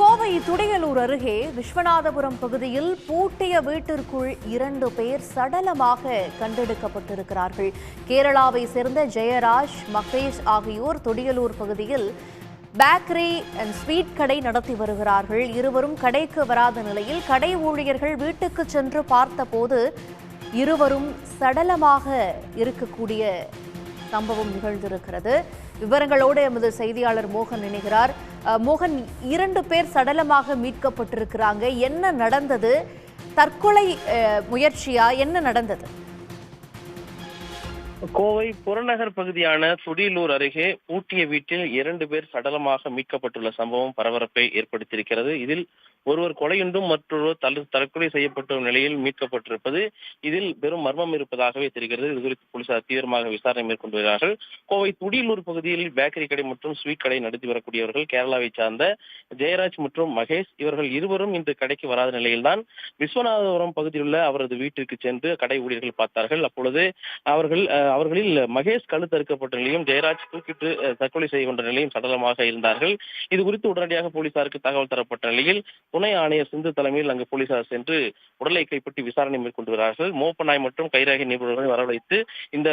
கோவை துடையலூர் அருகே விஸ்வநாதபுரம் பகுதியில் பூட்டிய வீட்டிற்குள் இரண்டு பேர் சடலமாக கண்டெடுக்கப்பட்டிருக்கிறார்கள். கேரளாவை சேர்ந்த ஜெயராஜ் மகேஷ் ஆகியோர் துடியலூர் பகுதியில் பேக்கரி அண்ட் ஸ்வீட் கடை நடத்தி வருகிறார்கள். இருவரும் கடைக்கு வராத நிலையில் கடை ஊழியர்கள் வீட்டுக்கு சென்று பார்த்தபோது இருவரும் சடலமாக இருக்கக்கூடிய சம்பவம் நிகழ்ந்திருக்கிறது. விவரங்களோடு எமது செய்தியாளர் மோகன் நினைகிறார் மோகன் இரண்டு பேர் சடலமாக மீட்கப்பட்டிருக்கிறாங்க. என்ன நடந்தது? தற்கொலை முயற்சியா? என்ன நடந்தது? கோவை புறநகர் பகுதியான துடியலூர் அருகே பூட்டிய வீட்டில் இரண்டு பேர் சடலமாக மீட்கப்பட்டுள்ள சம்பவம் பரபரப்பை ஏற்படுத்தியிருக்கிறது. இதில் ஒருவர் கொலையுண்டும் மற்றொருவர் தற்கொலை செய்யப்பட்ட நிலையில் மீட்கப்பட்டிருப்பது இதில் பெரும் மர்மம் இருப்பதாகவே தெரிகிறது. இது குறித்து போலீசார் தீவிரமாக விசாரணை மேற்கொண்டு வருகிறார்கள். கோவை துடியலூர் பகுதியில் பேக்கரி கடை மற்றும் ஸ்வீட் கடை நடத்தி வரக்கூடியவர்கள் கேரளாவை சார்ந்த ஜெயராஜ் மற்றும் மகேஷ் இவர்கள் இருவரும் இன்று கடைக்கு வராத நிலையில்தான் விஸ்வநாதபுரம் பகுதியில் உள்ள அவரது வீட்டிற்கு சென்று கடை ஊழியர்கள் பார்த்தார்கள். அப்பொழுது அவர்கள் அஹ், அவர்களில் மகேஷ் கழுத்து அறுக்கப்பட்ட நிலையும் ஜெயராஜ் தூக்கிட்டு தற்கொலை செய்து கொண்ட நிலையும் சடலமாக இருந்தார்கள். இது குறித்து உடனடியாக போலீசாருக்கு தகவல் தரப்பட்ட நிலையில் துணை ஆணையர் சிந்து தலைமையில் அங்கு போலீசார் சென்று உடலை கைப்பற்றி விசாரணை மேற்கொண்டு வருகிறார்கள் மோப்பநாய் மற்றும் கைராகி நிபுணர்களை வரவழைத்து இந்த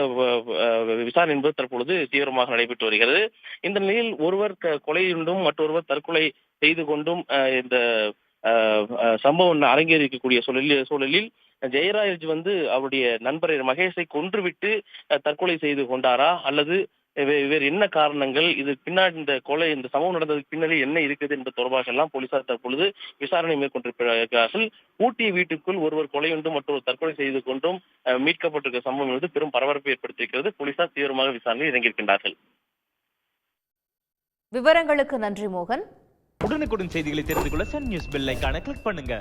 விசாரணை என்பது தற்பொழுது தீவிரமாக நடைபெற்று வருகிறது. இந்த நிலையில் ஒருவர் கொலையுண்டும் மற்றொருவர் தற்கொலை செய்து கொண்டும் இந்த சம்பவம் அரங்கேறிக்கக்கூடிய சூழலில் சூழலில் ஜெயராஜ் வந்து அவருடைய நண்பரை மகேஷை கொன்றுவிட்டு தற்கொலை செய்து கொண்டாரா? அல்லது வேறு என்ன காரணங்கள்? இது பின்னாடி இந்த கொலை இந்த சம்பவம் நடந்ததுக்கு பின்னாடி என்ன இருக்குது என்பது தொடர்பாக எல்லாம் போலீசார் தற்பொழுது விசாரணை மேற்கொண்டிருக்கிறார்கள். ஊட்டிய வீட்டுக்குள் ஒருவர் கொலையுண்டும் மற்றொரு தற்கொலை செய்து கொண்டும் அஹ், மீட்கப்பட்டிருக்கிற சம்பவம் என்பது பெரும் பரபரப்பை ஏற்படுத்தியிருக்கிறது. போலீசார் தீவிரமாக விசாரணையில் இறங்கியிருக்கின்றார்கள். விவரங்களுக்கு நன்றி மோகன். உடனுக்குடன் செய்திகளை தெரிந்து கொள்ள சன் நியூஸ் பெல் ஐகானை கிளிக் பண்ணுங்க.